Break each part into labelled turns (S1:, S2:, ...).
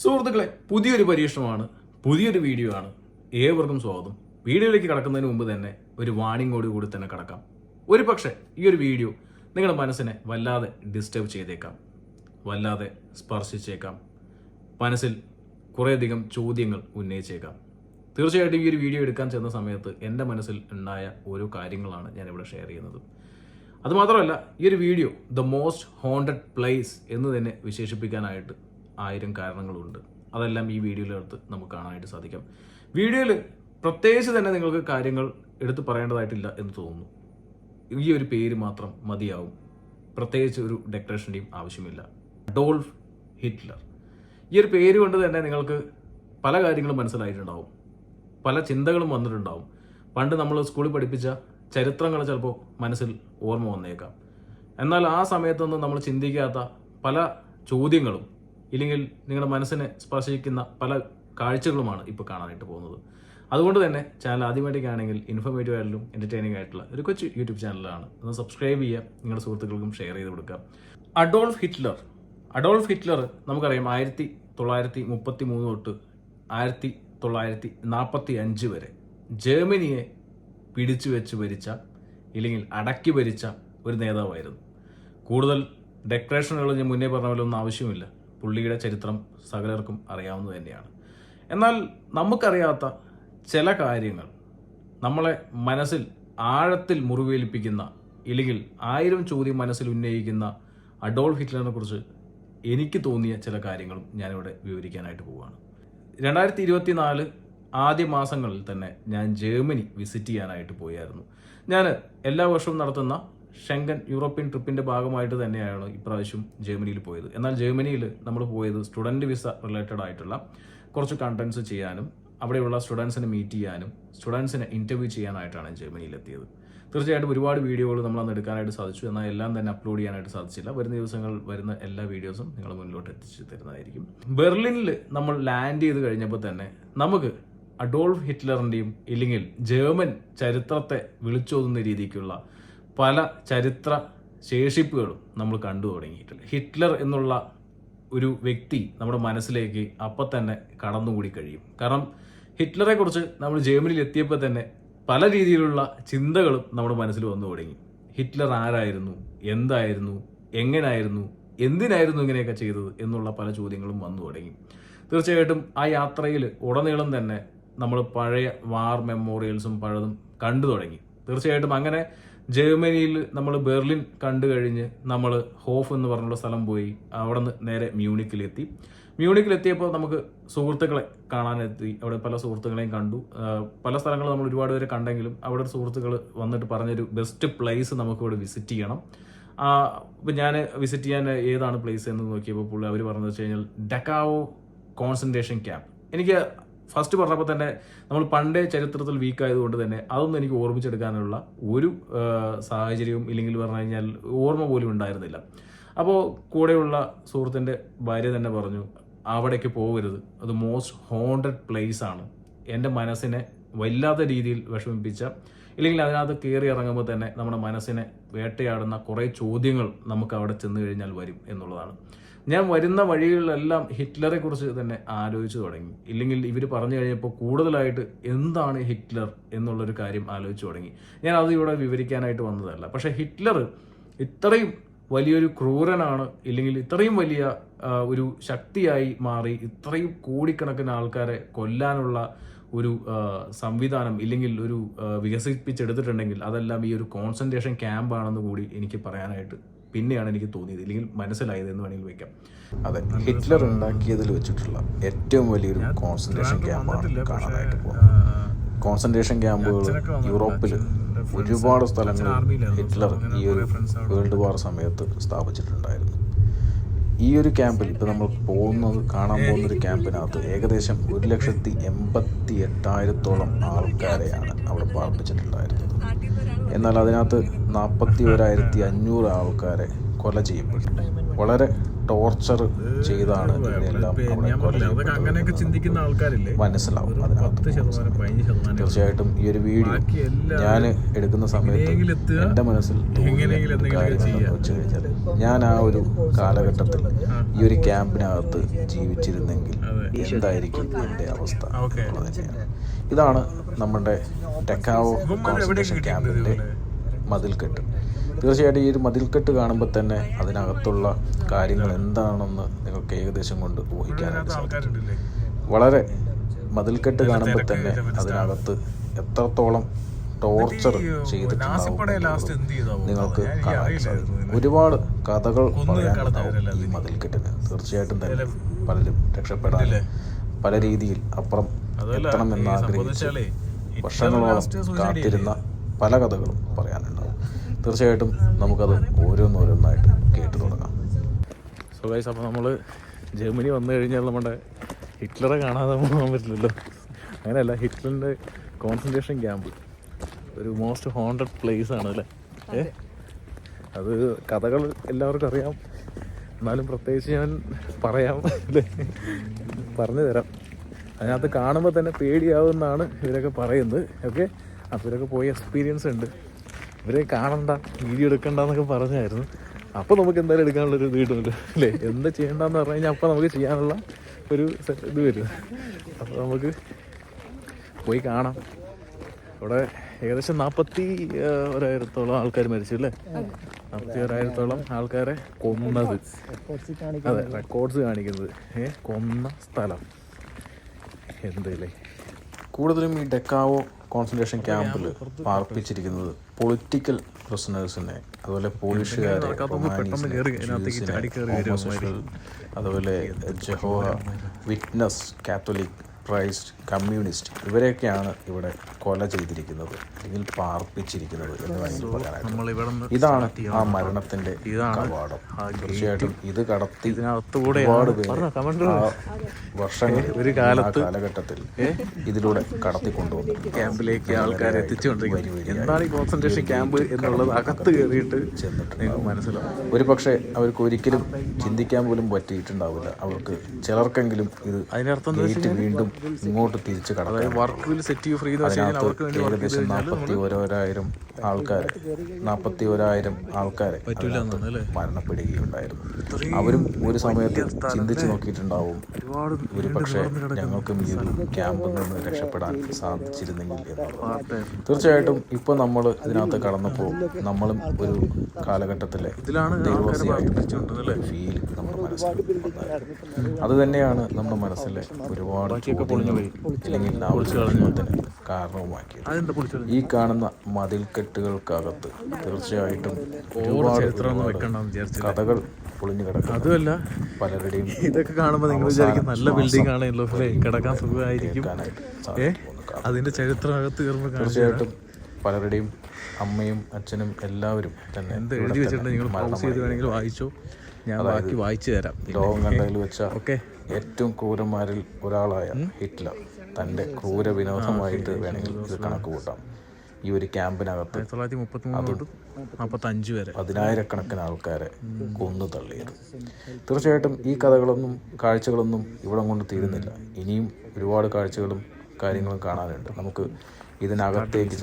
S1: സുഹൃത്തുക്കളെ പുതിയൊരു പരീക്ഷണമാണ് പുതിയൊരു വീഡിയോ ആണ്. ഏവർക്കും സ്വാഗതം. വീഡിയോയിലേക്ക് കടക്കുന്നതിന് മുമ്പ് തന്നെ ഒരു വാണിങ്ങോട് കൂടി തന്നെ കടക്കാം. ഒരു പക്ഷേ ഈ ഒരു വീഡിയോ നിങ്ങളുടെ മനസ്സിനെ വല്ലാതെ ഡിസ്റ്റർബ് ചെയ്തേക്കാം. വല്ലാതെ സ്പർശിച്ചേക്കാം. മനസ്സിൽ കുറേയധികം ചോദ്യങ്ങൾ ഉന്നയിച്ചേക്കാം. തീർച്ചയായിട്ടും ഈ ഒരു വീഡിയോ എടുക്കാൻ ചെന്ന സമയത്ത് എന്റെ മനസ്സിൽ ഉണ്ടായ ഓരോ കാര്യങ്ങളാണ് ഞാനിവിടെ ഷെയർ ചെയ്യുന്നത്. അതുമാത്രമല്ല ഈ ഒരു video the most haunted place എന്ന് തന്നെ വിശേഷിപ്പിക്കാനായിട്ട് ആയിരം കാരണങ്ങളുണ്ട്. അതെല്ലാം ഈ വീഡിയോയിലെടുത്ത് നമുക്ക് കാണാനായിട്ട് സാധിക്കാം. വീഡിയോയിൽ പ്രത്യേകിച്ച് തന്നെ നിങ്ങൾക്ക് കാര്യങ്ങൾ എടുത്തു പറയേണ്ടതായിട്ടില്ല എന്ന് തോന്നുന്നു. ഈ ഒരു പേര് മാത്രം മതിയാവും. പ്രത്യേകിച്ച് ഒരു ഡെക്കറേഷന്റെയും ആവശ്യമില്ല. Adolf Hitler. ഈ ഒരു പേര് കൊണ്ട് തന്നെ നിങ്ങൾക്ക് പല കാര്യങ്ങളും മനസ്സിലായിട്ടുണ്ടാവും. പല ചിന്തകളും വന്നിട്ടുണ്ടാവും. പണ്ട് നമ്മൾ സ്കൂളിൽ പഠിപ്പിച്ച ചരിത്രങ്ങൾ ചിലപ്പോൾ മനസ്സിൽ ഓർമ്മ വന്നേക്കാം. എന്നാൽ ആ സമയത്തൊന്നും നമ്മൾ ചിന്തിക്കാത്ത പല ചോദ്യങ്ങളും ഇല്ലെങ്കിൽ നിങ്ങളുടെ മനസ്സിനെ സ്പർശിക്കുന്ന പല കാഴ്ചകളുമാണ് ഇപ്പോൾ കാണാനായിട്ട് പോകുന്നത്. അതുകൊണ്ട് തന്നെ ചാനൽ ആദ്യമായിട്ടൊക്കെയാണെങ്കിൽ ഇൻഫോർമേറ്റീവ് ആയിട്ടും എന്റർടൈനിങ് ആയിട്ടുള്ള ഒരു കൊച്ചു യൂട്യൂബ് ചാനലാണ് ഒന്ന് സബ്സ്ക്രൈബ് ചെയ്യുക നിങ്ങളുടെ സുഹൃത്തുക്കൾക്കും ഷെയർ ചെയ്ത് കൊടുക്കുക. Adolf Hitler. അഡോൾഫ് ഹിറ്റ്ലർ നമുക്കറിയാം ആയിരത്തി തൊള്ളായിരത്തി മുപ്പത്തി മൂന്ന് തൊട്ട് ആയിരത്തി തൊള്ളായിരത്തി നാൽപ്പത്തി അഞ്ച് വരെ ജർമ്മനിയെ പിടിച്ചു വെച്ച് ഭരിച്ച ഇല്ലെങ്കിൽ അടക്കി ഭരിച്ച ഒരു നേതാവായിരുന്നു. കൂടുതൽ ഡെക്കറേഷനുകൾ ഞാൻ മുന്നേ പറഞ്ഞ പോലെ ഒന്നും ആവശ്യമില്ല. പുള്ളിയുടെ ചരിത്രം സകലർക്കും അറിയാവുന്നത് തന്നെയാണ്. എന്നാൽ നമുക്കറിയാത്ത ചില കാര്യങ്ങൾ നമ്മളെ മനസ്സിൽ ആഴത്തിൽ മുറിവേൽപ്പിക്കുന്ന ഇല്ലെങ്കിൽ ആയിരം ചോദ്യം മനസ്സിൽ ഉന്നയിക്കുന്ന അഡോൾഫ് ഹിറ്റ്ലറിനെ കുറിച്ച് എനിക്ക് തോന്നിയ ചില കാര്യങ്ങളും ഞാനിവിടെ വിവരിക്കാനായിട്ട് പോവുകയാണ്. രണ്ടായിരത്തി ഇരുപത്തി നാല് ആദ്യ മാസങ്ങളിൽ തന്നെ ഞാൻ ജർമ്മനി വിസിറ്റ് ചെയ്യാനായിട്ട് പോയായിരുന്നു. ഞാൻ എല്ലാ വർഷവും നടത്തുന്ന ഷെങ്കൻ യൂറോപ്യൻ ട്രിപ്പിന്റെ ഭാഗമായിട്ട് തന്നെയാണ് ഇപ്രാവശ്യം ജർമ്മനിയിൽ പോയത്. എന്നാൽ ജർമ്മനിയിൽ നമ്മൾ പോയത് സ്റ്റുഡന്റ് വിസ റിലേറ്റഡ് ആയിട്ടുള്ള കുറച്ച് കണ്ടൻസ് ചെയ്യാനും അവിടെയുള്ള സ്റ്റുഡൻസിനെ മീറ്റ് ചെയ്യാനും സ്റ്റുഡൻസിനെ ഇന്റർവ്യൂ ചെയ്യാനായിട്ടാണ് ജർമ്മനിയിൽ എത്തിയത്. തീർച്ചയായിട്ടും ഒരുപാട് വീഡിയോകൾ നമ്മൾ അന്ന് എടുക്കാനായിട്ട് സാധിച്ചു. എന്നാൽ എല്ലാം തന്നെ അപ്ലോഡ് ചെയ്യാനായിട്ട് സാധിച്ചില്ല. വരുന്ന ദിവസങ്ങൾ വരുന്ന എല്ലാ വീഡിയോസും നിങ്ങൾ മുന്നിലോട്ട് എത്തിച്ചു തരുന്നതായിരിക്കും. ബെർലിനിൽ നമ്മൾ ലാൻഡ് ചെയ്ത് കഴിഞ്ഞപ്പോൾ തന്നെ നമുക്ക് അഡോൾഫ് ഹിറ്റ്ലറിന്റെയും ഇല്ലെങ്കിൽ ജർമ്മൻ ചരിത്രത്തെ വിളിച്ചോതുന്ന രീതിക്കുള്ള പല ചരിത്ര ശേഷിപ്പുകളും നമ്മൾ കണ്ടു തുടങ്ങിയിട്ടുണ്ട്. ഹിറ്റ്ലർ എന്നുള്ള ഒരു വ്യക്തി നമ്മുടെ മനസ്സിലേക്ക് അപ്പം തന്നെ കടന്നുകൂടി കഴിയും. കാരണം ഹിറ്റ്ലറെ കുറിച്ച് നമ്മൾ ജർമ്മനിയിൽ എത്തിയപ്പോൾ തന്നെ പല രീതിയിലുള്ള ചിന്തകളും നമ്മുടെ മനസ്സിൽ വന്നു തുടങ്ങി. ഹിറ്റ്ലർ ആരായിരുന്നു? എന്തായിരുന്നു? എങ്ങനായിരുന്നു? എന്തിനായിരുന്നു ഇങ്ങനെയൊക്കെ ചെയ്തത് എന്നുള്ള പല ചോദ്യങ്ങളും വന്നു തുടങ്ങി. തീർച്ചയായിട്ടും ആ യാത്രയിൽ ഉടനീളം തന്നെ നമ്മൾ പഴയ വാർ മെമ്മോറിയൽസും പഴതും കണ്ടു തുടങ്ങി. തീർച്ചയായിട്ടും അങ്ങനെ ജർമ്മനിയിൽ നമ്മൾ ബെർലിൻ കണ്ടു കഴിഞ്ഞ് നമ്മൾ ഹോഫ് എന്ന് പറഞ്ഞുള്ള സ്ഥലം പോയി. അവിടെ നിന്ന് നേരെ മ്യൂണിക്കിലെത്തി. മ്യൂണിക്കിലെത്തിയപ്പോൾ നമുക്ക് സുഹൃത്തുക്കളെ കാണാനെത്തി. അവിടെ പല സുഹൃത്തുക്കളെയും കണ്ടു. പല സ്ഥലങ്ങൾ നമ്മൾ ഒരുപാട് പേരെ കണ്ടെങ്കിലും അവിടെ സുഹൃത്തുക്കൾ വന്നിട്ട് പറഞ്ഞൊരു ബെസ്റ്റ് പ്ലേസ് നമുക്ക് ഇവിടെ വിസിറ്റ് ചെയ്യണം. ഇപ്പം ഞാൻ വിസിറ്റ് ചെയ്യാൻ ഏതാണ് പ്ലേസ് എന്ന് നോക്കിയപ്പോൾ പുള്ളി അവർ പറഞ്ഞു വെച്ച് കഴിഞ്ഞാൽ ഡക്കാവോ കോൺസെൻട്രേഷൻ ക്യാമ്പ് എനിക്ക് ഫസ്റ്റ് പറഞ്ഞപ്പോൾ തന്നെ നമ്മൾ പണ്ടേ ചരിത്രത്തിൽ വീക്ക് ആയതുകൊണ്ട് തന്നെ അതൊന്നും എനിക്ക് ഓർമ്മിച്ചെടുക്കാനുള്ള ഒരു സാഹചര്യവും ഇല്ലെങ്കിൽ പറഞ്ഞു കഴിഞ്ഞാൽ ഓർമ്മ പോലും ഉണ്ടായിരുന്നില്ല. അപ്പോൾ കൂടെയുള്ള സുഹൃത്തിന്റെ ഭാര്യ തന്നെ പറഞ്ഞു അവിടേക്ക് പോകരുത്. അത് മോസ്റ്റ് ഹോണ്ടഡ് പ്ലേസ് ആണ്. എന്റെ മനസ്സിനെ വല്ലാത്ത രീതിയിൽ വിഷമിപ്പിച്ച ഇല്ലെങ്കിൽ അതിനകത്ത് കയറി ഇറങ്ങുമ്പോൾ തന്നെ നമ്മുടെ മനസ്സിനെ വേട്ടയാടുന്ന കുറേ ചോദ്യങ്ങൾ നമുക്ക് അവിടെ ചെന്ന് കഴിഞ്ഞാൽ വരും എന്നുള്ളതാണ്. ഞാൻ വരുന്ന വഴികളിലെല്ലാം ഹിറ്റ്ലറെ കുറിച്ച് തന്നെ ആലോചിച്ചു തുടങ്ങി. ഇല്ലെങ്കിൽ ഇവർ പറഞ്ഞു കഴിഞ്ഞപ്പോൾ കൂടുതലായിട്ട് എന്താണ് ഹിറ്റ്ലർ എന്നുള്ളൊരു കാര്യം ആലോചിച്ചു തുടങ്ങി. ഞാൻ അത് ഇവിടെ വിവരിക്കാനായിട്ട് വന്നതല്ല. പക്ഷെ ഹിറ്റ്ലർ ഇത്രയും വലിയൊരു ക്രൂരനാണ് ഇല്ലെങ്കിൽ ഇത്രയും വലിയ ഒരു ശക്തിയായി മാറി ഇത്രയും കോടിക്കണക്കിന് ആൾക്കാരെ കൊല്ലാനുള്ള ഒരു സംവിധാനം ഇല്ലെങ്കിൽ ഒരു വികസിപ്പിച്ചെടുത്തിട്ടുണ്ടെങ്കിൽ അതെല്ലാം ഈ ഒരു കോൺസെൻട്രേഷൻ ക്യാമ്പാണെന്ന് കൂടി എനിക്ക് പറയാനായിട്ട് പിന്നെയാണ് എനിക്ക് തോന്നിയത്. ഇല്ലെങ്കിൽ മനസ്സിലായത് എന്ന് വേണമെങ്കിൽ വെക്കാം
S2: അതെ ഹിറ്റ്ലർ ഉണ്ടാക്കിയതിൽ വെച്ചിട്ടുള്ള ഏറ്റവും വലിയൊരു കോൺസെൻട്രേഷൻ ക്യാമ്പാണ് കാണാനായിട്ട് പോകുന്നത്. കോൺസെൻട്രേഷൻ ക്യാമ്പുകൾ യൂറോപ്പിൽ ഒരുപാട് സ്ഥലങ്ങളിൽ ഹിറ്റ്ലർ ഈ ഒരു വേൾഡ് വാർ സമയത്ത് സ്ഥാപിച്ചിട്ടുണ്ടായിരുന്നു. ഈ ഒരു ക്യാമ്പിൽ ഇപ്പോൾ നമ്മൾ പോകുന്നത് കാണാൻ പോകുന്ന ഒരു ക്യാമ്പിനകത്ത് ഏകദേശം ഒരു ലക്ഷത്തി എൺപത്തി എട്ടായിരത്തോളം ആൾക്കാരെയാണ് അവിടെ പാർപ്പിച്ചിട്ടുണ്ടായിരുന്നത്. എന്നാൽ അതിനകത്ത് നാൽപ്പത്തി ഒരായിരത്തി അഞ്ഞൂറ് ആൾക്കാരെ കൊല ചെയ്യപ്പെട്ടു. വളരെ ടോർച്ചർ ചെയ്താണ്
S3: അങ്ങനെയൊക്കെ ചിന്തിക്കുന്ന ആൾക്കാരില്ലേ?
S2: മനസ്സിലാവും. തീർച്ചയായിട്ടും ഈ ഒരു വീഡിയോ ഞാൻ എടുക്കുന്ന സമയത്ത്
S3: എന്റെ
S2: എന്റെ മനസ്സിൽ വെച്ച് കഴിഞ്ഞാൽ ഞാൻ ആ ഒരു കാലഘട്ടത്തിൽ ഈ ഒരു ക്യാമ്പിനകത്ത് ജീവിച്ചിരുന്നെങ്കിൽ എന്തായിരിക്കും എന്റെ അവസ്ഥ ഇതാണ് നമ്മുടെ ടെക്കാവോ കോൺസെൻട്രേഷൻ മതിൽ മതിൽക്കെട്ട്. തീർച്ചയായിട്ടും ഈ ഒരു മതിൽക്കെട്ട് കാണുമ്പോൾ തന്നെ അതിനകത്തുള്ള കാര്യങ്ങൾ എന്താണെന്ന് നിങ്ങൾക്ക് ഏകദേശം കൊണ്ട് ഊഹിക്കാനായിട്ട് സാധിക്കും. വളരെ മതിൽക്കെട്ട് കാണുമ്പോൾ തന്നെ അതിനകത്ത് എത്രത്തോളം ടോർച്ചർ ചെയ്തിട്ടുണ്ടാവും നിങ്ങൾക്ക് കാണാൻ സാധിക്കും. ഒരുപാട് കഥകൾ പറയാനുണ്ടാവും ഈ മതിൽക്കെട്ടിന്. തീർച്ചയായിട്ടും തന്നെ പലരും രക്ഷപ്പെടാൻ പല രീതിയിൽ അപ്പുറം
S3: എത്തണം
S2: എത്തണമെന്ന് ആഗ്രഹിച്ച് വർഷങ്ങളോളം കാത്തിരുന്ന പല കഥകളും പറയാനുണ്ടാവും. തീർച്ചയായിട്ടും നമുക്കത് ഓരോന്നോരോന്നായിട്ട് കേട്ടു തുടങ്ങാം.
S1: സോ ഗൈസ് അപ്പോൾ നമ്മൾ ജർമ്മനി വന്നു കഴിഞ്ഞാൽ നമ്മുടെ ഹിറ്റ്ലറെ കാണാതെ പോകാൻ പറ്റില്ലല്ലോ. അങ്ങനെയല്ല ഹിറ്റ്ലറിന്റെ കോൺസെൻട്രേഷൻ ക്യാമ്പ് ഒരു മോസ്റ്റ് ഹോണ്ടഡ് പ്ലേസ് ആണ് അല്ലേ? ഏ? അത് കഥകൾ എല്ലാവർക്കും അറിയാം. എന്നാലും പ്രത്യേകിച്ച് ഞാൻ പറയാം. അല്ലേ? പറഞ്ഞു തരാം. അതിനകത്ത് കാണുമ്പോൾ തന്നെ പേടിയാവുമെന്നാണ് ഇവരൊക്കെ പറയുന്നത്. ഓക്കെ അപ്പോൾ ഇവരൊക്കെ പോയി എക്സ്പീരിയൻസ് ഉണ്ട്. ഇവരെ കാണണ്ട വീഡിയോ എടുക്കണ്ടെന്നൊക്കെ പറഞ്ഞായിരുന്നു. അപ്പോൾ നമുക്ക് എന്തായാലും എടുക്കാനുള്ളൊരു ഇത് കിട്ടുമല്ലോ അല്ലേ? എന്താ ചെയ്യേണ്ടതെന്ന് പറഞ്ഞു കഴിഞ്ഞാൽ അപ്പോൾ നമുക്ക് ചെയ്യാനുള്ള ഒരു ഇത് വരും. അപ്പോൾ നമുക്ക് പോയി കാണാം. ഇവിടെ ഏകദേശം നാൽപ്പത്തി ഒരായിരത്തോളം ആൾക്കാർ മരിച്ചു അല്ലേ? നാൽപ്പത്തി ഒരായിരത്തോളം ആൾക്കാരെ കൊന്നത്. അതെ റെക്കോർഡ്സ് കാണിക്കുന്നത്. ഏ കൊന്ന സ്ഥലം. എന്തല്ലേ
S2: കൂടുതലും ഈ ഡെക്കാവോ കോൺസെൻട്രേഷൻ ക്യാമ്പിൽ പാർപ്പിച്ചിരിക്കുന്നത് പൊളിറ്റിക്കൽ പ്രിസണേഴ്സിനെ അതുപോലെ പോലീഷുകാരെ അതുപോലെ Jehovah witness Catholic Christ communist ഇവരെയൊക്കെയാണ് ഇവിടെ കൊല ചെയ്തിരിക്കുന്നത് അല്ലെങ്കിൽ പാർപ്പിച്ചിരിക്കുന്നത് എന്ന് വേണമെങ്കിൽ പറയാനായിട്ട് ഇതാണ് ആ മരണത്തിന്റെ കവാടം. തീർച്ചയായിട്ടും ഇത് കടത്തി
S1: ഇതിനകത്തുകൂടെ
S2: ഒരുപാട് പേര് വർഷങ്ങൾ
S1: ഒരു കാലത്ത്
S2: കാലഘട്ടത്തിൽ ഇതിലൂടെ കടത്തി കൊണ്ടുവന്നു
S1: ക്യാമ്പിലേക്ക് ആൾക്കാരെ എത്തിച്ചുകൊണ്ടിരിക്കുന്നത് എന്താണ് ഈ കോൺസെൻട്രേഷൻ ക്യാമ്പ് എന്നുള്ളത് അകത്ത് കയറിയിട്ട് ചെന്നിട്ട് മനസ്സിലാവും.
S2: ഒരു പക്ഷേ അവർക്ക് ഒരിക്കലും ചിന്തിക്കാൻ പോലും പറ്റിയിട്ടുണ്ടാവില്ല. അവർക്ക് ചിലർക്കെങ്കിലും ഇത്
S1: അതിനർത്ഥം
S2: വീണ്ടും ഇങ്ങോട്ട് തിരിച്ചു കടക്കാം
S1: വർക്ക് സെറ്റ് ഫ്രീ എന്ന് വർക്ക്
S2: ഏകദേശം നാൽപ്പത്തി ഓരോരായിരം ആൾക്കാരെ നാൽപ്പത്തി ഓരായിരം ആൾക്കാരെ മരണപ്പെടുകയുണ്ടായിരുന്നു. അവരും ഒരു സമയത്ത് ചിന്തിച്ചു നോക്കിയിട്ടുണ്ടാവും. ഒരു പക്ഷേ ഞങ്ങൾക്കും ഈ ഒരു ക്യാമ്പിൽ നിന്ന് രക്ഷപ്പെടാൻ സാധിച്ചിരുന്നെങ്കിൽ എന്നുള്ളത്. തീർച്ചയായിട്ടും ഇപ്പോൾ നമ്മൾ ഇതിനകത്ത് കടന്നപ്പോൾ നമ്മളും ഒരു കാലഘട്ടത്തിലെ
S1: ഇതിലാണ്
S2: ദൈവവാസിയായിട്ടുള്ള ഫീൽ നമ്മുടെ അത് തന്നെയാണ് നമ്മുടെ മനസ്സിലെ ഒരുപാട് അല്ലെങ്കിൽ കാരണവുമാക്കിയത്. ഈ കാണുന്ന മതിൽക്കെട്ടുകൾക്കകത്ത് തീർച്ചയായിട്ടും ഒരുപാട് കഥകൾ പൊളിഞ്ഞു കിടക്കും
S1: അതുമല്ല
S2: പലരുടെയും
S1: ഇതൊക്കെ കാണുമ്പോൾ നിങ്ങൾ വിചാരിക്കും നല്ല ബിൽഡിംഗ് ആണല്ലോ അല്ലേ കിടക്കാൻ സുഖമായിരിക്കും. അതിന്റെ ചരിത്രം അകത്ത് കയറുമ്പോൾ
S2: തീർച്ചയായിട്ടും പലരുടെയും അമ്മയും അച്ഛനും എല്ലാവരും തന്നെ
S1: എന്ത് എഴുതി
S2: വെച്ചിട്ടുണ്ടെങ്കിൽ
S1: വെച്ചിട്ടുണ്ട്? നിങ്ങൾ പൗസ് ചെയ്ത് വേണമെങ്കിൽ വായിച്ചോ. ഞാൻ ബാക്കി വായിച്ചു തരാം.
S2: ലോകം കണ്ടതിൽ വെച്ച
S1: ഓക്കെ.
S2: ഏറ്റവും ക്രൂരന്മാരിൽ ഒരാളായ ഹിറ്റ്ലർ. തന്റെ ക്രൂര വിനോദമായിട്ട് വേണമെങ്കിൽ ഇത് കണക്ക് കൂട്ടാം ഈ ഒരു ക്യാമ്പിനകത്ത്
S1: തൊള്ളായിരത്തി മുപ്പത്തി മൂന്ന് വരെ.
S2: പതിനായിരക്കണക്കിന് ആൾക്കാരെ കൊന്നു തള്ളിയത് തീർച്ചയായിട്ടും ഈ കഥകളൊന്നും കാഴ്ചകളൊന്നും ഇവിടെ കൊണ്ട് തീരുന്നില്ല. ഇനിയും ഒരുപാട് കാഴ്ചകളും കാര്യങ്ങളും കാണാനുണ്ട്. നമുക്ക് ഇതിനകത്തേക്ക്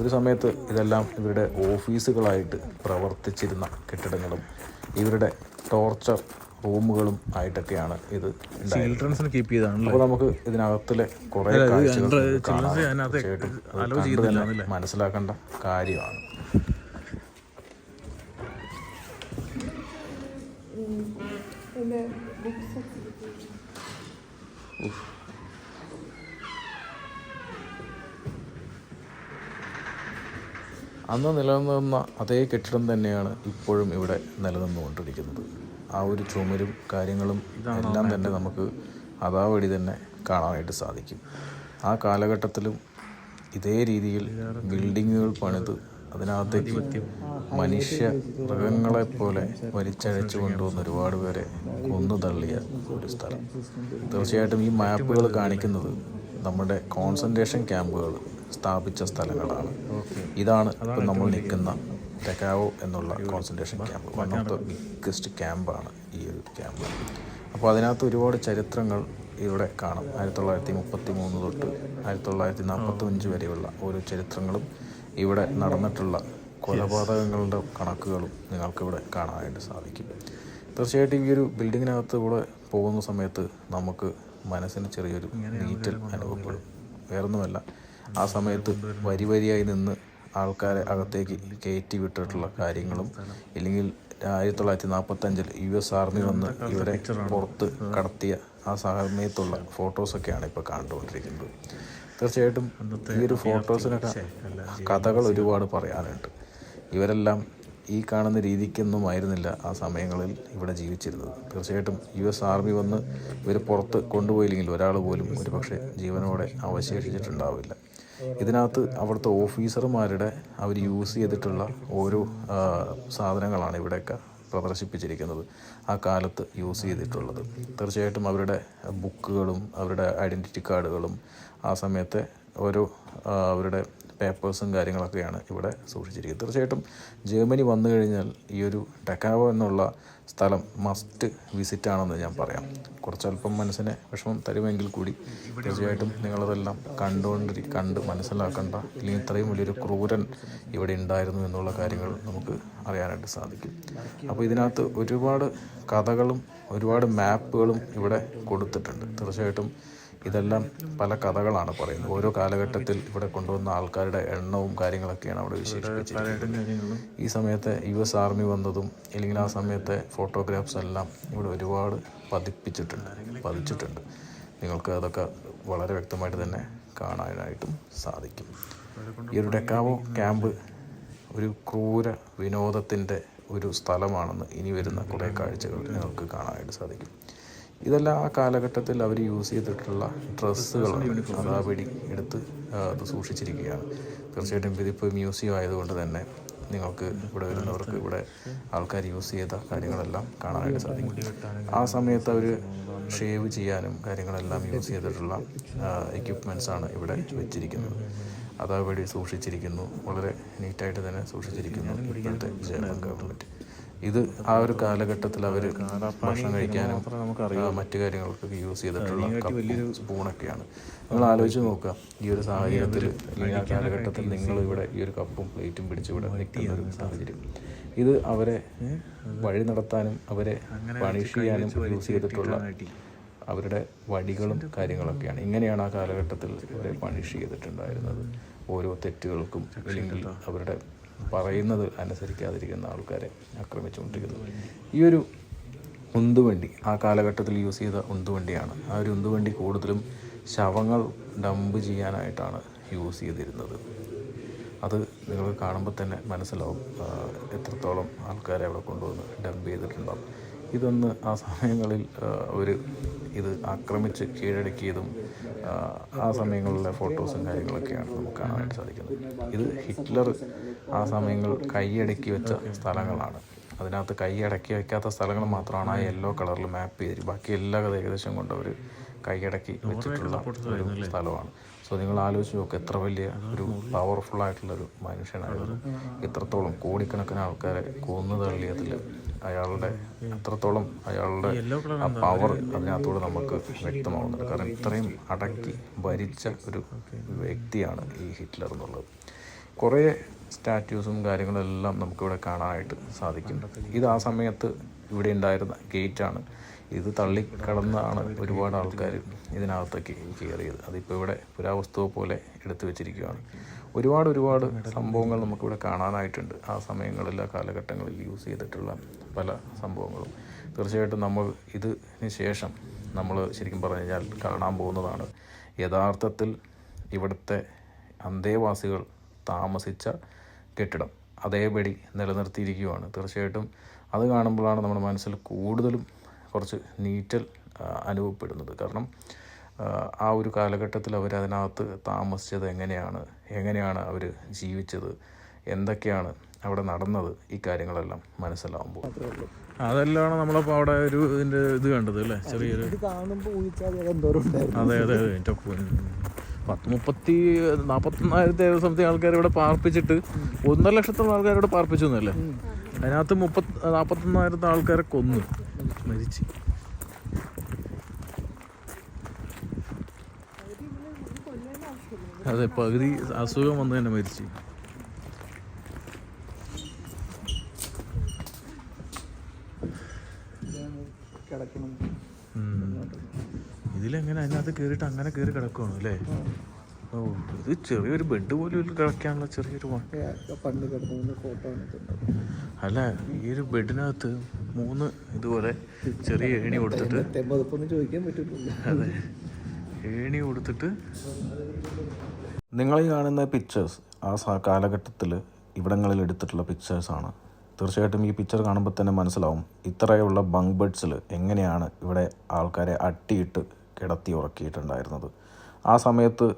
S2: ഒരു സമയത്ത് ഇതെല്ലാം ഇവരുടെ ഓഫീസുകളായിട്ട് പ്രവർത്തിച്ചിരുന്ന കെട്ടിടങ്ങളും ഇവരുടെ ടോർച്ചർ റൂമുകളും ആയിട്ടൊക്കെയാണ് ഇത്
S1: ചിൽഡ്രൻസിന് കീപ്പ് ചെയ്താണ്
S2: അപ്പോൾ നമുക്ക് ഇതിനകത്തിലെ കുറേ മനസ്സിലാക്കേണ്ട കാര്യമാണ്. കാണാം. അന്ന് നിലനിന്ന അതേ കെട്ടിടം തന്നെയാണ് ഇപ്പോഴും ഇവിടെ നിലനിന്നുകൊണ്ടിരിക്കുന്നത്. ആ ഒരു ചുമരും കാര്യങ്ങളും എല്ലാം തന്നെ നമുക്ക് അതാവടി തന്നെ കാണാനായിട്ട് സാധിക്കും. ആ കാലഘട്ടത്തിലും ഇതേ രീതിയിൽ ബിൽഡിങ്ങുകൾ പണിത് അതിനകത്തേക്ക് മനുഷ്യ മൃഗങ്ങളെ പോലെ വലിച്ചഴച്ചു കൊണ്ടുവന്ന് ഒരുപാട് പേരെ കൊന്നു തള്ളിയ ഒരു സ്ഥലം. തീർച്ചയായിട്ടും ഈ മാപ്പുകൾ കാണിക്കുന്നത് നമ്മുടെ കോൺസെൻട്രേഷൻ ക്യാമ്പുകൾ സ്ഥാപിച്ച സ്ഥലങ്ങളാണ്. ഇതാണ് ഇപ്പം നമ്മൾ നിൽക്കുന്ന ടെക്കാവോ എന്നുള്ള concentration camp one of the biggest ക്യാമ്പാണ് ഈ ഒരു ക്യാമ്പ് അപ്പോൾ അതിനകത്ത് ഒരുപാട് ചരിത്രങ്ങൾ ഇവിടെ കാണാം. ആയിരത്തി തൊള്ളായിരത്തി മുപ്പത്തി മൂന്ന് തൊട്ട് ആയിരത്തി തൊള്ളായിരത്തി നാൽപ്പത്തി അഞ്ച് വരെയുള്ള ഓരോ ചരിത്രങ്ങളും ഇവിടെ നടന്നിട്ടുള്ള കൊലപാതകങ്ങളുടെ കണക്കുകളും നിങ്ങൾക്കിവിടെ കാണാനായിട്ട് സാധിക്കും. തീർച്ചയായിട്ടും ഈ ഒരു ബിൽഡിങ്ങിനകത്ത് കൂടെ പോകുന്ന സമയത്ത് നമുക്ക് മനസ്സിന് ചെറിയൊരു നീറ്റൽ അനുഭവപ്പെടും. വേറൊന്നുമല്ല. ആ സമയത്ത് വരി വരിയായി നിന്ന് ആൾക്കാരെ അകത്തേക്ക് കയറ്റി വിട്ടിട്ടുള്ള കാര്യങ്ങളും ഇല്ലെങ്കിൽ ആയിരത്തി തൊള്ളായിരത്തി നാൽപ്പത്തഞ്ചിൽ യു എസ് ആർമി വന്ന് ഇവരെ പുറത്ത് കടത്തിയ ആ സമയത്തുള്ള ഫോട്ടോസൊക്കെയാണ് ഇപ്പോൾ കണ്ടുകൊണ്ടിരിക്കുന്നത്. തീർച്ചയായിട്ടും ഈ ഒരു ഫോട്ടോസിനൊക്കെ കഥകൾ ഒരുപാട് പറയാനുണ്ട്. ഇവരെല്ലാം ഈ കാണുന്ന രീതിക്കൊന്നും ആയിരുന്നില്ല ആ സമയങ്ങളിൽ ഇവിടെ ജീവിച്ചിരുന്നത്. തീർച്ചയായിട്ടും യു എസ് ആർമി വന്ന് ഇവർ പുറത്ത് കൊണ്ടുപോയില്ലെങ്കിൽ ഒരാൾ പോലും ഒരു പക്ഷേ ജീവനോടെ അവശേഷിച്ചിട്ടുണ്ടാവില്ല. ഇതിനകത്ത് അവിടുത്തെ ഓഫീസർമാരുടെ അവർ യൂസ് ചെയ്തിട്ടുള്ള ഓരോ സാധനങ്ങളാണ് ഇവിടെയൊക്കെ പ്രദർശിപ്പിച്ചിരിക്കുന്നത്. ആ കാലത്ത് യൂസ് ചെയ്തിട്ടുള്ളത്. തീർച്ചയായിട്ടും അവരുടെ ബുക്കുകളും അവരുടെ ഐഡന്റിറ്റി കാർഡുകളും ആ സമയത്തെ ഓരോ അവരുടെ പേപ്പേഴ്സും കാര്യങ്ങളൊക്കെയാണ് ഇവിടെ സൂക്ഷിച്ചിരിക്കുന്നത്. തീർച്ചയായിട്ടും ജർമ്മനി വന്നു കഴിഞ്ഞാൽ ഈ ഒരു ടെക്കാവ എന്നുള്ള സ്ഥലം മസ്റ്റ് വിസിറ്റ് ആണെന്ന് ഞാൻ പറയാം. കുറച്ചല്പം മനസ്സിനെ വിഷമം തരുമെങ്കിൽ കൂടി തീർച്ചയായിട്ടും നിങ്ങളതെല്ലാം കണ്ടുകൊണ്ടിരി കണ്ട് മനസ്സിലാക്കേണ്ട. ഇല്ലെങ്കിൽ ഇത്രയും വലിയൊരു ക്രൂരൻ ഇവിടെ ഉണ്ടായിരുന്നു എന്നുള്ള കാര്യങ്ങൾ നമുക്ക് അറിയാനായിട്ട് സാധിക്കും. അപ്പോൾ ഇതിനകത്ത് ഒരുപാട് കഥകളും ഒരുപാട് മാപ്പുകളും ഇവിടെ കൊടുത്തിട്ടുണ്ട്. തീർച്ചയായിട്ടും ഇതെല്ലാം പല കഥകളാണ് പറയുന്നത്. ഓരോ കാലഘട്ടത്തിൽ ഇവിടെ കൊണ്ടുവന്ന ആൾക്കാരുടെ എണ്ണവും കാര്യങ്ങളൊക്കെയാണ് അവിടെ വിശേഷിപ്പിച്ചിരിക്കുന്നത്. ഈ സമയത്ത് യു എസ് ആർമി വന്നതും അല്ലെങ്കിൽ ആ സമയത്തെ ഫോട്ടോഗ്രാഫ്സ് എല്ലാം ഇവിടെ ഒരുപാട് പതിപ്പിച്ചിട്ടുണ്ട് പതിച്ചിട്ടുണ്ട്. നിങ്ങൾക്ക് അതൊക്കെ വളരെ വ്യക്തമായിട്ട് തന്നെ കാണാനായിട്ടും സാധിക്കും. ഈ ഒരു ഡെക്കാവോ ക്യാമ്പ് ഒരു ക്രൂര വിനോദത്തിന്റെ ഒരു സ്ഥലമാണെന്ന് ഇനി വരുന്ന കുറേ കാഴ്ചകൾ നിങ്ങൾക്ക് കാണാനായിട്ട് സാധിക്കും. ഇതെല്ലാം ആ കാലഘട്ടത്തിൽ അവർ യൂസ് ചെയ്തിട്ടുള്ള ഡ്രസ്സുകളാണ്. അതാപടി എടുത്ത് അത് സൂക്ഷിച്ചിരിക്കുകയാണ്. തീർച്ചയായിട്ടും ഇതിപ്പോൾ മ്യൂസിയം ആയതുകൊണ്ട് തന്നെ നിങ്ങൾക്ക് ഇവിടെ വരുന്നവർക്ക് ഇവിടെ ആൾക്കാർ യൂസ് ചെയ്ത കാര്യങ്ങളെല്ലാം കാണാനായിട്ട് സാധിക്കും. ആ സമയത്ത് അവർ ഷേവ് ചെയ്യാനും കാര്യങ്ങളെല്ലാം യൂസ് ചെയ്തിട്ടുള്ള എക്യുപ്മെന്റ്സ് ആണ് ഇവിടെ വെച്ചിരിക്കുന്നത്. അതേപടി സൂക്ഷിച്ചിരിക്കുന്നു. വളരെ നീറ്റായിട്ട് തന്നെ സൂക്ഷിച്ചിരിക്കുന്നു ഇപ്പോഴത്തെ ജർമ്മൻ ഗവൺമെന്റ് ഇത് ആ ഒരു കാലഘട്ടത്തിൽ അവർ ഭക്ഷണം കഴിക്കാനും മറ്റു കാര്യങ്ങൾക്കൊക്കെ യൂസ് ചെയ്തിട്ടുള്ള സ്പൂണൊക്കെയാണ് നിങ്ങൾ ആലോചിച്ച് നോക്കുക ഈ ഒരു സാഹചര്യത്തിൽ അല്ലെങ്കിൽ ആ കാലഘട്ടത്തിൽ നിങ്ങൾ ഇവിടെ ഈ ഒരു കപ്പും പ്ലേറ്റും പിടിച്ച് ഇവിടെ നിൽക്കുന്ന ഒരു സാഹചര്യം. ഇത് അവരെ വഴി നടത്താനും അവരെ പണിഷ് ചെയ്യാനും യൂസ് ചെയ്തിട്ടുള്ള അവരുടെ വടികളും കാര്യങ്ങളൊക്കെയാണ്. ഇങ്ങനെയാണ് ആ കാലഘട്ടത്തിൽ അവരെ പണിഷ് ചെയ്തിട്ടുണ്ടായിരുന്നത്. ഓരോ തെറ്റുകൾക്കും അല്ലെങ്കിൽ അവരുടെ പറയുന്നത് അനുസരിക്കാതിരിക്കുന്ന ആൾക്കാരെ ആക്രമിച്ചുകൊണ്ടിരിക്കുന്നു. ഈ ഒരു ഉന്തുവണ്ടി ആ കാലഘട്ടത്തിൽ യൂസ് ചെയ്ത ഉന്തുവണ്ടിയാണ്. ആ ഒരു ഉന്തുവണ്ടി കൂടുതലും ശവങ്ങൾ ഡംപ് ചെയ്യാനായിട്ടാണ് യൂസ് ചെയ്തിരുന്നത്. അത് നിങ്ങൾക്ക് കാണുമ്പോൾ തന്നെ മനസ്സിലാവും എത്രത്തോളം ആൾക്കാരെ അവിടെ കൊണ്ടുവന്ന് ഡംപ് ചെയ്തിട്ടുണ്ടാവും. ഇതൊന്ന് ആ സമയങ്ങളിൽ അവർ ഇത് ആക്രമിച്ച് കീഴടക്കിയതും ആ, സമയങ്ങളിലെ ഫോട്ടോസും കാര്യങ്ങളൊക്കെയാണ് നമുക്ക് കാണാനായിട്ട് സാധിക്കുന്നത്. ഇത് ഹിറ്റ്ലർ ആ സമയങ്ങൾ കൈയടക്കി വെച്ച സ്ഥലങ്ങളാണ്. അതിനകത്ത് കൈയടക്കി വയ്ക്കാത്ത സ്ഥലങ്ങൾ മാത്രമാണ് ആ യെല്ലോ കളറിൽ മാപ്പ് ചെയ്തിരിക്കും ബാക്കി എല്ലാ കഥ ഏകദേശം കൊണ്ട് അവർ കൈയടക്കി വെച്ചിട്ടുള്ള ഒരു സ്ഥലമാണ്. സോ നിങ്ങൾ ആലോചിച്ച് നോക്കുക എത്ര വലിയ ഒരു പവർഫുൾ ആയിട്ടുള്ള ഒരു മനുഷ്യനായിരുന്നു. ഇത്രത്തോളം കോടിക്കണക്കിന് ആൾക്കാരെ കൊന്നു തള്ളിയതിൽ അയാളുടെ അത്രത്തോളം അയാളുടെ ആ പവർ അതിനകത്തൂടെ നമുക്ക് വ്യക്തമാവുന്നുണ്ട്. കാരണം ഇത്രയും അടക്കി ഭരിച്ച ഒരു വ്യക്തിയാണ് ഈ ഹിറ്റ്ലർ എന്നുള്ളത്. കുറേ സ്റ്റാറ്റ്യൂസും കാര്യങ്ങളെല്ലാം നമുക്കിവിടെ കാണാനായിട്ട് സാധിക്കും ഇത് ആ സമയത്ത് ഇവിടെ ഉണ്ടായിരുന്ന ഗേറ്റാണ്. ഇത് തള്ളിക്കടന്നാണ് ഒരുപാട് ആൾക്കാർ ഇതിനകത്തേക്ക് കയറിയത്. അതിപ്പോൾ ഇവിടെ പുരാവസ്തു പോലെ എടുത്തു വെച്ചിരിക്കുകയാണ് ഒരുപാട് ഒരുപാട് സംഭവങ്ങൾ നമുക്കിവിടെ കാണാനായിട്ടുണ്ട്. ആ സമയങ്ങളിൽ ആ കാലഘട്ടങ്ങളിൽ യൂസ് ചെയ്തിട്ടുള്ള പല സംഭവങ്ങളും. തീർച്ചയായിട്ടും നമ്മൾ ഇതിന് ശേഷം നമ്മൾ ശരിക്കും പറഞ്ഞു കഴിഞ്ഞാൽ കാണാൻ പോകുന്നതാണ്. യഥാർത്ഥത്തിൽ ഇവിടുത്തെ അന്തേവാസികൾ താമസിച്ച കെട്ടിടം അതേപടി നിലനിർത്തിയിരിക്കുകയാണ്. തീർച്ചയായിട്ടും അത് കാണുമ്പോഴാണ് നമ്മുടെ മനസ്സിൽ കൂടുതലും കുറച്ച് നീറ്റൽ അനുഭവപ്പെടുന്നത്. കാരണം ആ, ആ ഒരു കാലഘട്ടത്തിൽ അവർ അതിനകത്ത് താമസിച്ചത് എങ്ങനെയാണ്? എങ്ങനെയാണ് അവർ ജീവിച്ചത്? എന്തൊക്കെയാണ് അവിടെ നടന്നത്? ഈ കാര്യങ്ങളെല്ലാം മനസ്സിലാവുമ്പോൾ.
S3: അതെല്ലാം നമ്മളപ്പോൾ അവിടെ ഒരു ഇതിന്റെ ഇത് കണ്ടത് അല്ലേ? ചെറിയൊരു
S4: ഇത് കാണുമ്പോൾ ഊഹിച്ചാൽ അത് ഉണ്ടായിരുന്നു.
S3: അതെ അതെ എന്റെ. പത്ത് മുപ്പത്തി നാൽപ്പത്തൊന്നായിരത്തി സംതിങ് ആൾക്കാർ ഇവിടെ പാർപ്പിച്ചിട്ട് ഒന്നര ലക്ഷത്തോളം ആൾക്കാർ ഇവിടെ പാർപ്പിച്ചു എന്നല്ലേ? അതിനകത്ത് മുപ്പത്തി നാൽപ്പത്തൊന്നായിരത്തി ആൾക്കാരെ കൊന്നു. മരിച്ച്. അതെ പകുതി അസുഖം വന്ന് തന്നെ മരിച്ചു. ഇതിലെങ്ങനെ
S1: അതിനകത്ത് കയറിയിട്ട് അങ്ങനെ കയറി കിടക്കുവാണ് അല്ലേ? ഓ ഇത് ചെറിയൊരു ബെഡ് പോലും കിടക്കാനുള്ള ചെറിയൊരു അല്ല ഈ ഒരു ബെഡിനകത്ത് മൂന്ന് ഇതുപോലെ ചെറിയ ഏണി കൊടുത്തിട്ട് അതെ. ഏണി കൊടുത്തിട്ട്
S2: നിങ്ങൾ ഈ കാണുന്ന പിക്ചേഴ്സ് ആ കാലഘട്ടത്തിൽ ഇവിടങ്ങളിൽ എടുത്തിട്ടുള്ള പിക്ചേഴ്സാണ് തീർച്ചയായിട്ടും ഈ പിക്ചർ കാണുമ്പോൾ തന്നെ മനസ്സിലാവും ഇത്രയുള്ള ബങ്ക് ബെഡ്സിൽ എങ്ങനെയാണ് ഇവിടെ ആൾക്കാരെ അട്ടിയിട്ട് കിടത്തി ഉറക്കിയിട്ടുണ്ടായിരുന്നത്. ആ സമയത്ത്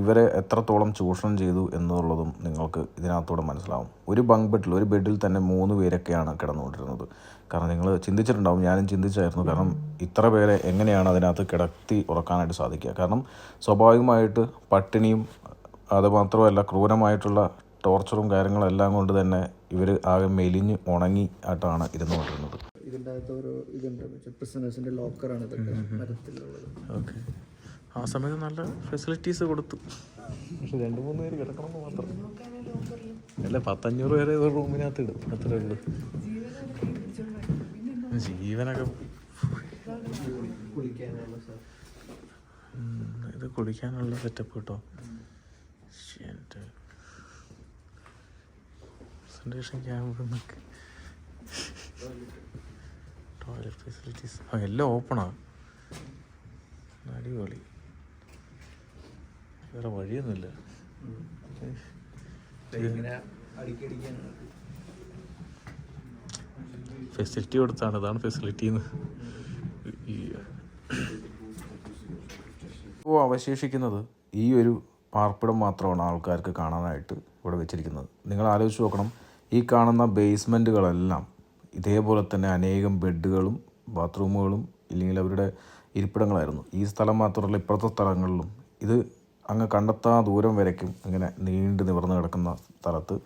S2: ഇവരെ എത്രത്തോളം ചൂഷണം ചെയ്തു എന്നുള്ളതും നിങ്ങൾക്ക് ഇതിനകത്തൂടെ മനസ്സിലാവും. ഒരു ബങ്ക് ബെഡിൽ ഒരു ബെഡിൽ തന്നെ മൂന്ന് പേരൊക്കെയാണ് കിടന്നുകൊണ്ടിരുന്നത്. കാരണം നിങ്ങൾ ചിന്തിച്ചിട്ടുണ്ടാവും ഞാനും ചിന്തിച്ചായിരുന്നു. കാരണം ഇത്ര പേരെ എങ്ങനെയാണ് അതിനകത്ത് കിടത്തി ഉറക്കാനായിട്ട് സാധിക്കുക? കാരണം സ്വാഭാവികമായിട്ട് പട്ടിണിയും അതുമാത്രമല്ല ക്രൂരമായിട്ടുള്ള ടോർച്ചറും കാര്യങ്ങളും എല്ലാം കൊണ്ട് തന്നെ ഇവർ ആകെ മെലിഞ്ഞ് ഉണങ്ങി ആയിട്ടാണ് ഇരുന്നുകൊണ്ടിരുന്നത്.
S3: ഇതിന്റെ അകത്ത് ഒരു ഇതുണ്ട് പ്രിസണേഴ്സിന്റെ ലോക്കറാണ് ഇതൊക്കെ മരത്തിലുള്ളത്.
S1: ഓക്കെ ആ സമയത്ത് നല്ല ഫെസിലിറ്റീസ് കൊടുത്തു. രണ്ട് മൂന്ന് പേര് കിടക്കണമെന്ന് മാത്രം. അല്ല പത്തഞ്ഞൂറ് പേരെ ഒരു റൂമിനകത്ത് ഇടും. അത്രേ ഉള്ളൂ. ജീവനൊക്കെ ഇത് കുളിക്കാനുള്ള സെറ്റപ്പ് കേട്ടോ? എന്റെ പ്രസന്റേഷൻ ടോയ്ലറ്റ് ഫെസിലിറ്റീസ് ആ എല്ലാം ഓപ്പണാണ് അടിപൊളി. വേറെ വഴിയൊന്നുമില്ല. ഫെസിലിറ്റി കൊടുത്താണ്. ഇതാണ് ഫെസിലിറ്റി
S2: ഇപ്പോൾ അവശേഷിക്കുന്നത് ഈ ഒരു പാർപ്പിടം മാത്രമാണ് ആൾക്കാർക്ക് കാണാനായിട്ട് ഇവിടെ വെച്ചിരിക്കുന്നത്. നിങ്ങൾ ആലോചിച്ച് നോക്കണം. ഈ കാണുന്ന ബേസ്മെന്റുകളെല്ലാം ഇതേപോലെ തന്നെ അനേകം ബെഡുകളും ബാത്റൂമുകളും ഇല്ലെങ്കിൽ അവരുടെ ഇരിപ്പിടങ്ങളായിരുന്നു. ഈ സ്ഥലം മാത്രമല്ല ഇപ്പുറത്തെ സ്ഥലങ്ങളിലും ഇത് അങ്ങ് കണ്ടെത്താ ദൂരം വരയ്ക്കും. ഇങ്ങനെ നീണ്ടു നിവർന്ന് കിടക്കുന്ന സ്ഥലത്ത്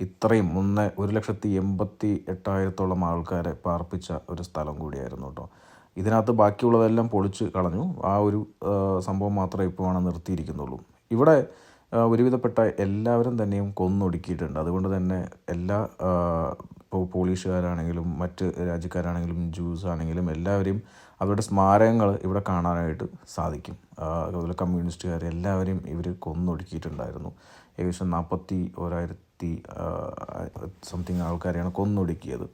S2: ഇത്രയും ഒന്ന് ഒരു ലക്ഷത്തി എൺപത്തി എട്ടായിരത്തോളം ആൾക്കാരെ പാർപ്പിച്ച ഒരു സ്ഥലം കൂടിയായിരുന്നു കേട്ടോ. ഇതിനകത്ത് ബാക്കിയുള്ളതെല്ലാം പൊളിച്ച് കളഞ്ഞു. ആ ഒരു സംഭവം മാത്രമേ ഇപ്പോഴാണ് നിർത്തിയിരിക്കുന്നുള്ളൂ. ഇവിടെ ഒരുവിധപ്പെട്ട എല്ലാവരും തന്നെയും കൊന്നൊടുക്കിയിട്ടുണ്ട്. അതുകൊണ്ട് തന്നെ എല്ലാ ഇപ്പോൾ പോളീഷുകാരാണെങ്കിലും മറ്റ് രാജ്യക്കാരാണെങ്കിലും ജൂസ് ആണെങ്കിലും എല്ലാവരെയും അവരുടെ സ്മാരകങ്ങൾ ഇവിടെ കാണാനായിട്ട് സാധിക്കും. അതുപോലെ കമ്മ്യൂണിസ്റ്റുകാർ എല്ലാവരെയും ഇവർ കൊന്നൊടുക്കിയിട്ടുണ്ടായിരുന്നു. ഏകദേശം നാൽപ്പത്തി ഒരായിരത്തി സംതിങ് ആൾക്കാരെയാണ് കൊന്നൊടുക്കിയത്.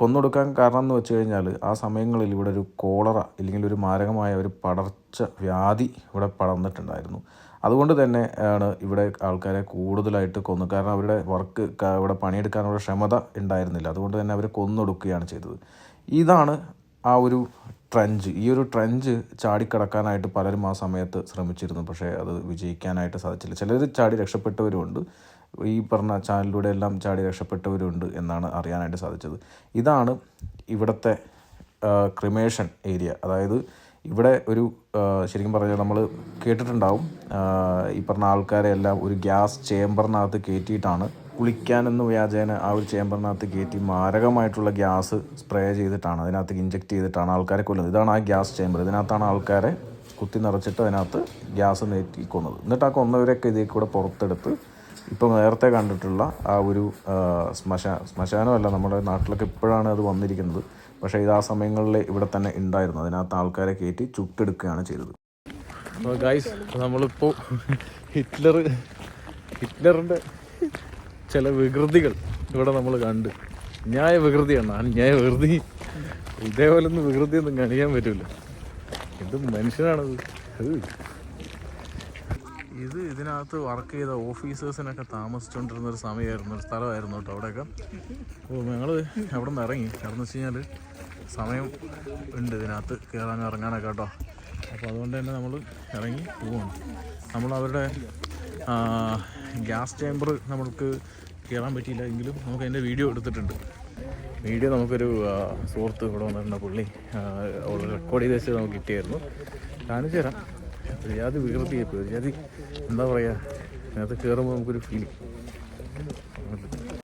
S2: കൊന്നൊടുക്കാൻ കാരണം എന്ന് വെച്ച് കഴിഞ്ഞാൽ ആ സമയങ്ങളിൽ ഇവിടെ ഒരു കോളറ ഇല്ലെങ്കിൽ ഒരു മാരകമായ ഒരു പടർച്ച വ്യാധി ഇവിടെ പടർന്നിട്ടുണ്ടായിരുന്നു. അതുകൊണ്ട് തന്നെ ആണ് ഇവിടെ ആൾക്കാരെ കൂടുതലായിട്ട് കൊന്നു. കാരണം അവരുടെ വർക്ക് ഇവിടെ പണിയെടുക്കാനുള്ള ക്ഷമത ഉണ്ടായിരുന്നില്ല. അതുകൊണ്ട് തന്നെ അവർ കൊന്നൊടുക്കുകയാണ് ചെയ്തത്. ഇതാണ് ആ ഒരു ട്രഞ്ച് ഈ ഒരു ട്രഞ്ച് ചാടിക്കടക്കാനായിട്ട് പലരും ആ സമയത്ത് ശ്രമിച്ചിരുന്നു. പക്ഷേ അത് വിജയിക്കാനായിട്ട് സാധിച്ചില്ല. ചിലർ ചാടി രക്ഷപ്പെട്ടവരുമുണ്ട് ഈ പറഞ്ഞ ചാനലിലൂടെ എല്ലാം ചാടി രക്ഷപ്പെട്ടവരുണ്ട് എന്നാണ് അറിയാനായിട്ട് സാധിച്ചത്. ഇതാണ് ഇവിടുത്തെ ക്രിമേഷൻ ഏരിയ അതായത് ഇവിടെ ഒരു ശരിക്കും പറഞ്ഞാൽ നമ്മൾ കേട്ടിട്ടുണ്ടാവും. ഈ പറഞ്ഞ ആൾക്കാരെ എല്ലാം ഒരു ഗ്യാസ് ചേമ്പറിനകത്ത് കയറ്റിയിട്ടാണ് കുളിക്കാനെന്ന് വ്യാജേന ആ ഒരു ചേമ്പറിനകത്ത് കയറ്റി മാരകമായിട്ടുള്ള ഗ്യാസ് സ്പ്രേ ചെയ്തിട്ടാണ് അതിനകത്ത് ഇഞ്ചെക്ട് ചെയ്തിട്ടാണ് ആൾക്കാരെ കൊല്ലുന്നത്. ഇതാണ് ആ ഗ്യാസ് ചേമ്പർ. ഇതിനകത്താണ് ആൾക്കാരെ കുത്തി നിറച്ചിട്ട് അതിനകത്ത് ഗ്യാസ് നീറ്റി കൊന്നത് എന്നിട്ട് ആ കൊന്നവരൊക്കെ ഇതിൽ കൂടെ പുറത്തെടുത്ത് ഇപ്പം നേരത്തെ കണ്ടിട്ടുള്ള ആ ഒരു ശ്മശാ ശ്മശാനമല്ല നമ്മുടെ നാട്ടിലൊക്കെ ഇപ്പോഴാണ് അത് വന്നിരിക്കുന്നത്. പക്ഷേ ഇത് ആ സമയങ്ങളിൽ ഇവിടെ തന്നെ ഉണ്ടായിരുന്നു. അതിനകത്ത് ആൾക്കാരെ കയറ്റി ചുട്ടെടുക്കുകയാണ് ചെയ്തത്.
S1: ഗൈസ് നമ്മളിപ്പോൾ ഹിറ്റ്ലർ ഹിറ്റ്ലറിന്റെ ചില വികൃതികൾ ഇവിടെ നമ്മൾ കണ്ട്. ന്യായ വികൃതിയാണ് അന്യായ വികൃതി ഇതേപോലെ ഒന്നും വികൃതി. ഒന്നും കാണിക്കാൻ പറ്റില്ല ഇത് മനുഷ്യനാണത്. ഇത് ഇതിനകത്ത് വർക്ക് ചെയ്ത ഓഫീസേഴ്സിനൊക്കെ താമസിച്ചുകൊണ്ടിരുന്ന ഒരു സമയമായിരുന്നു ഒരു സ്ഥലമായിരുന്നു കേട്ടോ അവിടെയൊക്കെ. അപ്പോൾ ഞങ്ങൾ അവിടെ നിന്ന് ഇറങ്ങി. കാരണം വെച്ച് കഴിഞ്ഞാൽ സമയം ഉണ്ട് ഇതിനകത്ത് കയറാനും ഇറങ്ങാനൊക്കെ കേട്ടോ. അപ്പോൾ അതുകൊണ്ട് തന്നെ നമ്മൾ ഇറങ്ങി പോവാണ്. നമ്മൾ അവരുടെ ഗ്യാസ് ചേമ്പർ നമുക്ക് കയറാൻ പറ്റിയില്ല എങ്കിലും നമുക്ക് അതിന്റെ വീഡിയോ എടുത്തിട്ടുണ്ട്. വീഡിയോ നമുക്കൊരു സുഹൃത്ത് ഇവിടെ വന്നിട്ടുണ്ട് പുള്ളി. റെക്കോർഡ് ചെയ്ത് വെച്ച് നമുക്ക് കിട്ടിയായിരുന്നു. കാണിച്ചു തരാം. ഒരു ജാതി വികൃതിയായിപ്പോയി ഒരു ജാതി എന്താ പറയുക അതിനകത്ത് കയറുമ്പോൾ നമുക്കൊരു ഫീൽ